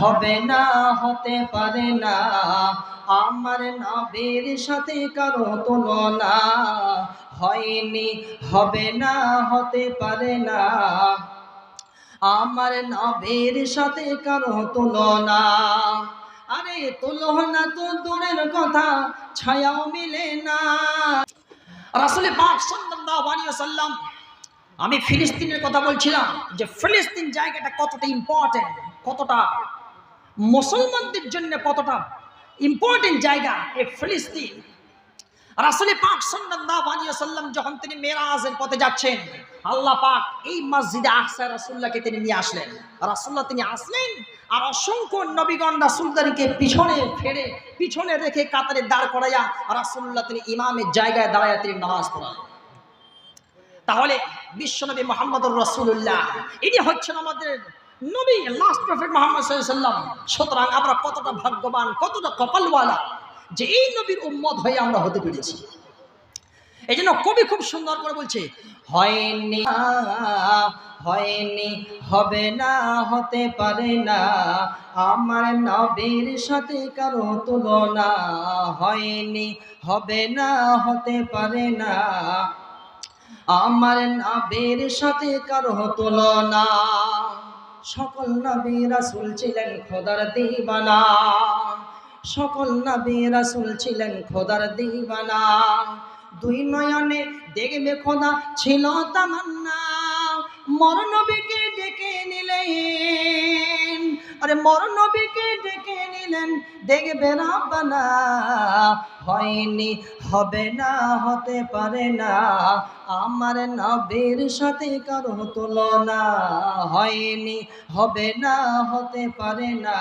হবে না, হতে পারে না। আমার নবীর সাথে কারও তুলনা হয়নি, হবে না, হতে পারে না। আমার নবীর সাথে কারও তুলনা। আরে, তুলনা তো দূরের কথা, ছায়াও মিলে না। রাসূল পাক সাল্লাল্লাহু আমি ফিলিস্তিনের কথা বলছিলাম যে ফিলিস্তিন জায়গাটা কতটা ইম্পর্টেন্ট কতটা মুসলমানদের জন্য কতটা ইম্পর্টেন্ট জায়গা এই ফিলিস্তিন। রাসূল পাক ওয়াসাল্লাম যখন তিনি মেরাজের পথে যাচ্ছেন, আল্লাহ পাক এই মসজিদে আকসা রাসূলুল্লাহকে তিনি নিয়ে আসলেন। রাসূলুল্লাহ তিনি আসলেন আর অসংখ্য নবীগণ রাসূলদারিকে পিছনে ফেরে পিছনে রেখে কাতারে দাঁড় করাইয়া রাসূলুল্লাহ তিনি ইমামের জায়গায় দাঁড়াইয়া তিনি নামাজ পড়ালেন তাহলে বিশ্বনবী মোহাম্মদুর রসুল্লাহ ইনি হচ্ছেন আমাদের নবী লাস্ট প্রফেট মোহাম্মদ সাল্লাম সুতরাং আমরা কতটা ভাগ্যবান, কতটা কপালওয়ালা যে এই নবীর উম্মত হয়ে আমরা হতে পেরেছি। এই জন্য কবি খুব সুন্দর করে বলছে, হয়নি হয়নি, হবে না, হতে পারে না, আমার নবীর সাথে কারও তুলনা, হয়নি, হবে না, হতে পারে না, আমার নবীর সাথে কারও তুলনা। সকল নবী রাসুল ছিলেন খোদার দিবানা। সকল নবী রাসুল ছিলেন খোদার দিবানা। দুই নয়নে দেখবে খোদা ছিল তামান্না। মরণবীকে ডেকে নিলেন। আরে মরণবীকে ডেকে নিলেন দেখবে রাব্বানা হয়নি, হবে না, হতে পারে না। আমার নবীর সাথে কারও তুলনা হয়নি, হবে না, হতে পারে না।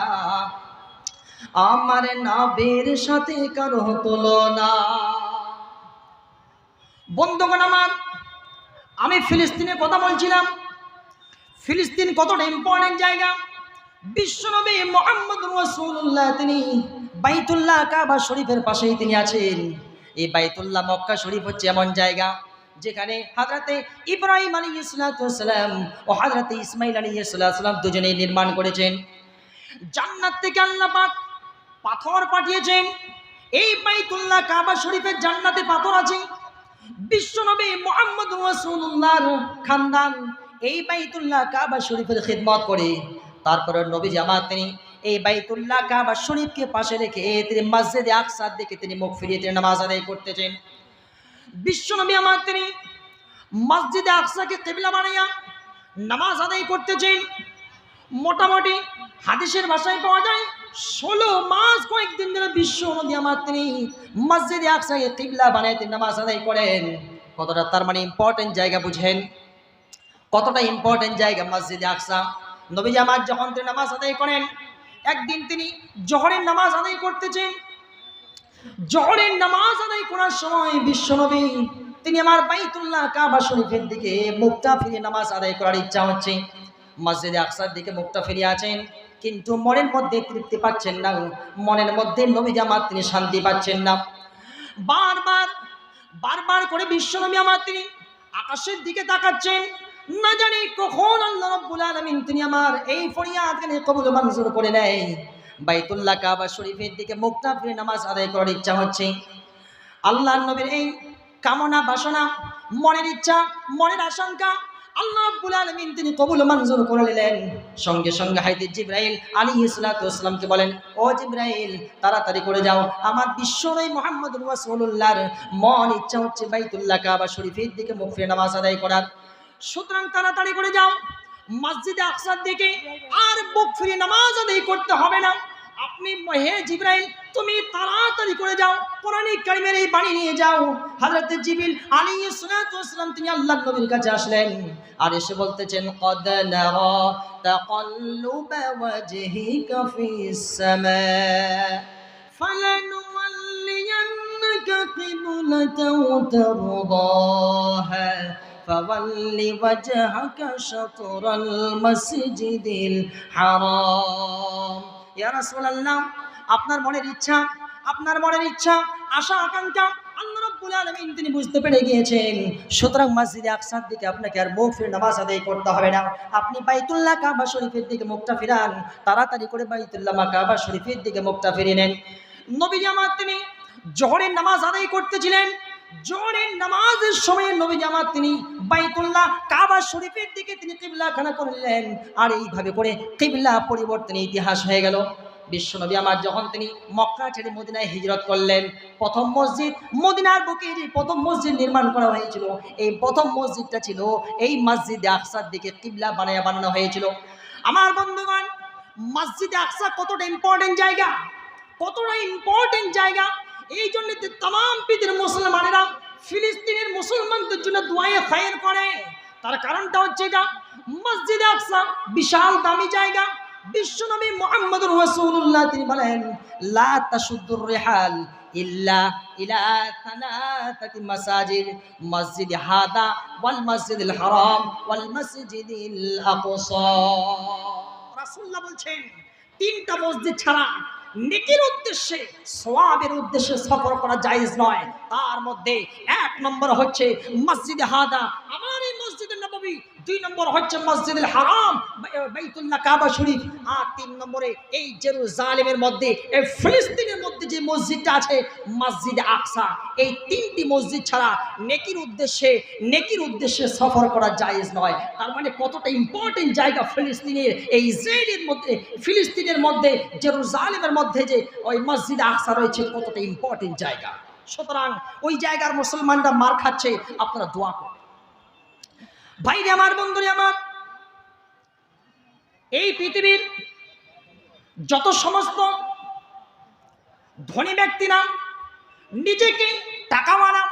আমার নবীর সাথে কারও তুলনা। বন্ধুগণ আমার, আমি ফিলিস্তিনের কথা বলছিলাম। ফিলিস্তিন কতটা ইম্পর্টেন্ট জায়গা? বিশ্বনবী মোহাম্মদ রসুল্লাহ তিনি বাইতুল্লাহ কাবা শরীফের পাশেই তিনি আছেন। এই বাইতুল্লাহ মক্কা শরীফ হচ্ছে এমন জায়গা যেখানে হাজরাতে ইব্রাহিম আলী ইসলাতাম ও হাজরাতে ইসমাইল আলী ইসলাতাম দুজনেই নির্মাণ করেছেন। জান্নাত থেকে আল্লাহ পাক পাথর পাঠিয়েছেন। এই বাইতুল্লাহ কাবা শরীফের জান্নাতে পাথর আছে। বিশ্বনবী মোহাম্মদ রসুল্লাহর খানদান এই বাইতুল্লাহ কাবা শরীফের খিদমত করে। তারপরে নবী জামাত তিনি এই বাইতুল্লাহ কাবা শরীফকে পাশে রেখে তিনি মসজিদে আকসার দিকে তিনি মুখ ফিরিয়ে তিনি নামাজ আদায় করতেছেন। বিশ্বনবী আমার তিনি মসজিদে আকসাকে কেবলা বানাইয়া নামাজ আদায় করতেছেন। মোটামুটি হাদিসের ভাষায় পাওয়া যায়, ষোলো মাস কয়েকদিন ধরে বিশ্ব নদী আমার তিনি মসজিদে আকসাকে কিবলা বানায় তিনি নামাজ আদায় করেন। কতটা তার মানে ইম্পর্টেন্ট জায়গা বুঝেন? কতটা ইম্পর্টেন্ট জায়গা মসজিদে আকসা? নবী জামাত যখন তিনি নামাজ আদায় করেন, একদিন তিনি জহরের নামাজ আদায় করতেছেন। জহরের নামাজ আদায় করার সময় বিশ্বনবী তিনি আমার বাইতুল্লাহ কাবা শরীফের দিকে মুক্তা ফিরে নামাজ আদায় করার ইচ্ছা হচ্ছে। মসজিদে আকসার দিকে মুক্তা ফিরে আছেন, কিন্তু মনের মধ্যে তৃপ্তি পাচ্ছেন না। মনের মধ্যে নবী জামাত তিনি শান্তি পাচ্ছেন না। বারবার বারবার করে বিশ্বনবী আমার তিনি আকাশের দিকে তাকাচ্ছেন। না জানি কখন আল্লাহ রাব্বুল আলামিন তিনি আমার এই ফরিয়াদকে কবুল মঞ্জুর করে নেয়। বাইতুল্লাহ কাবা শরীফের দিকে মুক্তা ফিরে নামাজ আদায় করার ইচ্ছা হচ্ছে। আল্লাহ নবীর এই কামনা, বাসনা, মনের ইচ্ছা, মনের আশঙ্কা আল্লাহ রাব্বুল আলামিন তিনি কবুল মঞ্জুর করে নিলেন। সঙ্গে সঙ্গে হাইতে জিব্রাইল আলাইহিস সালাতু ওয়াসসালামকে বলেন, ও জিব্রাইল, তাড়াতাড়ি করে যাও। আমার বিশ্বনবী মুহাম্মদ রাসূলুল্লাহর মন ইচ্ছা হচ্ছে বাইতুল্লাহ কাবা শরীফের দিকে মুখ ফিরে নামাজ আদায় করার। সুতরাং তাড়াতাড়ি করে যাও। মসজিদে আফসার দিকে আর বুক ফিরে নামাজ করতে হবে না। আপনি হে জিব্রাইল, তুমি তাড়াতাড়ি করে যাও। পৌরাণিক কারিমের এই বাণী নিয়ে যাও। হাজরত জিবিল আলী সালাম, তিনি আল্লাহ নবীর কাছে আসলেন আর এসে বলতেছেন, কদ নারা তাকাল্লুব ওয়াজহিকা ফিস সামা। ফালানুওয়াল্লিয়ান্নাকা কিবলাতাও তারদাহা। فول وجهك شطر المسجد الحرام ইয়া রাসূলুল্লাহ আপনার মনের ইচ্ছা আপনার মনের ইচ্ছা আশা আকাঙ্ক্ষা আল্লাহ রব্বুল আলামিন তিনি বুঝতে পেরে গিয়েছেন সুতরাং মসজিদে আকসার দিকে আপনাকে আর মুখ ফিরে নামাজ আদায় করতে হবে না আপনি বাইতুল্লাহ কাবা শরীফের দিকে মুখটা ফিরান তাড়াতাড়ি করে বাইতুল্লাহ মা কাবা শরীফের দিকে মুখটা ফিরিয়ে নেন নবী জামাত তিনি জোহরের নামাজ আদায় করতেছিলেন জোহরের নামাজের সময় নবী জামাত তিনি বাইতুল্লাহ কাবা শরীফের দিকে তিনি কিবলা খানা করলেন। আর এইভাবে করে কিবলা পরিবর্তনের ইতিহাস হয়ে গেল। বিশ্বনবী আমার যখন তিনি মক্কা ছেড়ে মদিনায় হিজরত করলেন, প্রথম মসজিদ মদিনার বুকে যে প্রথম মসজিদ নির্মাণ করা হয়েছিল। এই প্রথম মসজিদটা ছিল এই মসজিদে আকসার দিকে কিবলা বানায় বানানো হয়েছিল। আমার বন্ধুগণ, মসজিদে আকসা কতটা ইম্পর্টেন্ট জায়গা? কতটা ইম্পর্টেন্ট জায়গা? এই জন্য তাম পৃথিবীর মুসলমানেরা ফিলিস্তিনের মুসলমানদের জন্য দোয়ায়ে খায়ের করে। তার কারণটা হচ্ছে এটা, মসজিদ আকসা, বিশাল দামি জায়গা। বিশ্বনবী মোহাম্মদুর রাসূলুল্লাহ, তিনি বলেন, লা তাশুদ্দুর রিহাল ইল্লা ইলা সালাসাতি মাসাজিদ, মসজিদ হাদা ওয়াল মসজিদুল হারাম ওয়াল মসজিদুল আকসা। রাসূলুল্লাহ বলছেন, তিনটা মসজিদ ছাড়া নেকির উদ্দেশ্যে সোয়াবের উদ্দেশ্যে সফর করা জায়েজ নয়। তার মধ্যে এক নম্বর হচ্ছে, মসজিদে হাদা আমার এই মসজিদের নববী দুই নম্বর হচ্ছে মসজিদুল হারাম বাইতুল্লাহ কাবা শরীফ। আর তিন নম্বরে এই জেরুজালেমের মধ্যে, এই ফিলিস্তিনের মধ্যে যে মসজিদটা আছে, মসজিদ আকসা। এই তিনটি মসজিদ ছাড়া নেকির উদ্দেশ্যে নেকির উদ্দেশ্যে সফর করা জায়েজ নয়। তার মানে কতটা ইম্পর্টেন্ট জায়গা ফিলিস্তিনের, এই ইসরায়েলের মধ্যে, ফিলিস্তিনের মধ্যে, জেরুজালেমের মধ্যে যে ওই মসজিদ আকসা রয়েছে, কতটা ইম্পর্টেন্ট জায়গা। সুতরাং ওই জায়গার মুসলমানরা মার খাচ্ছে, আপনারা দোয়া করুন। ভাইরে আমার বন্ধুরে আমার, এই পৃথিবীর যত সমস্ত ধনী ব্যক্তি ব্যক্তিরা নিজেকে টাকাওয়ালা,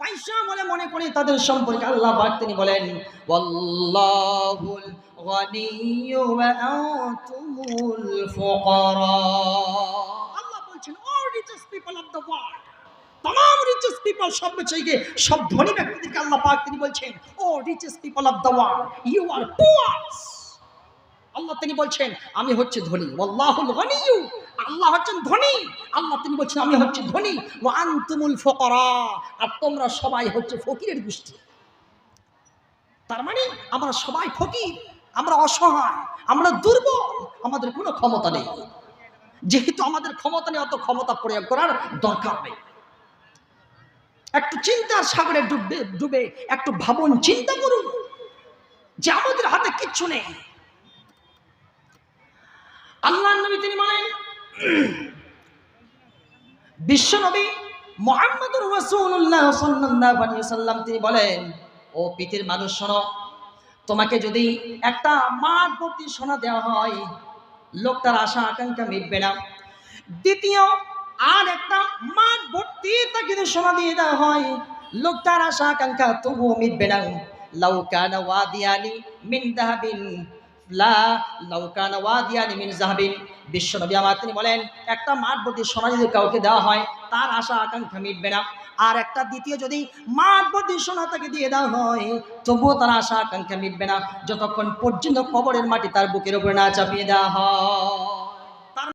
পয়সা বলে মনে করে তাদের সম্পর্কে আল্লাহ তিনি বলেন আল্লাহ বলছেন all richest people of the world তাম রিচেস্ট পিপল সব চাইকে সব ধনী ব্যক্তিদেরকে আল্লাহ পাক তিনি বলছেন, O richest people of the world you are poors আল্লাহ তিনি বলছেন, আমি হচ্ছে ধনী আল্লাহুল গনিয়্যু। আল্লাহ হচ্ছেন ধনী। আল্লাহ তিনি বলছেন, আমি হচ্ছে ধনী ও আনতুমুল ফকরা। আর তোমরা সবাই হচ্ছে ফকিরের গোষ্ঠী। তার মানে আমরা সবাই ফকির, আমরা অসহায়, আমরা দুর্বল, আমাদের কোনো ক্ষমতা নেই। যেহেতু আমাদের ক্ষমতা নেই, অত ক্ষমতা প্রয়োগ করার দরকার নেই। একটু চিন্তার সাগরে ডুববে, ডুবে একটু ভাবুন, চিন্তা করুন যে আমাদের হাতে কিচ্ছু নেই। আল্লাহ নবী তিনি বলেন বিশ্বনবী মোহাম্মদুর রাসূলুল্লাহ সাল্লাল্লাহু আলাইহি সাল্লাম তিনি বলেন, ও পৃথিবীর মানুষ, শোনো, তোমাকে যদি একটা মাঠ ভর্তি সোনা দেওয়া হয়, লোকটার আশা আকাঙ্ক্ষা মিটবে না। দ্বিতীয় আর একটা মাঠ ভর্তি তাকে সোনা দিয়ে দেওয়া হয়। লোকটার আশা, আকাঙ্ক্ষা, তবুও মিটবে না। লাউ কানা ওয়াদিয়ানি মিন দাহাবিন লা লাউ কানা ওয়াদিয়ানি মিন জাহাবিন। বিশ্বনবী আমার তিনি বলেন, একটা মাঠ ভর্তি সোনা যদি কাউকে দেওয়া হয়, তার আশা, আকাঙ্ক্ষা মিটবে না। আর একটা দ্বিতীয় যদি মাঠ ভর্তি সোনা তাকে দিয়ে দেওয়া হয়, তবুও তার আশা, আকাঙ্ক্ষা মিটবে না। যতক্ষণ পর্যন্ত কবরের মাটি তার বুকের উপরে না চাপিয়ে দেওয়া হয়।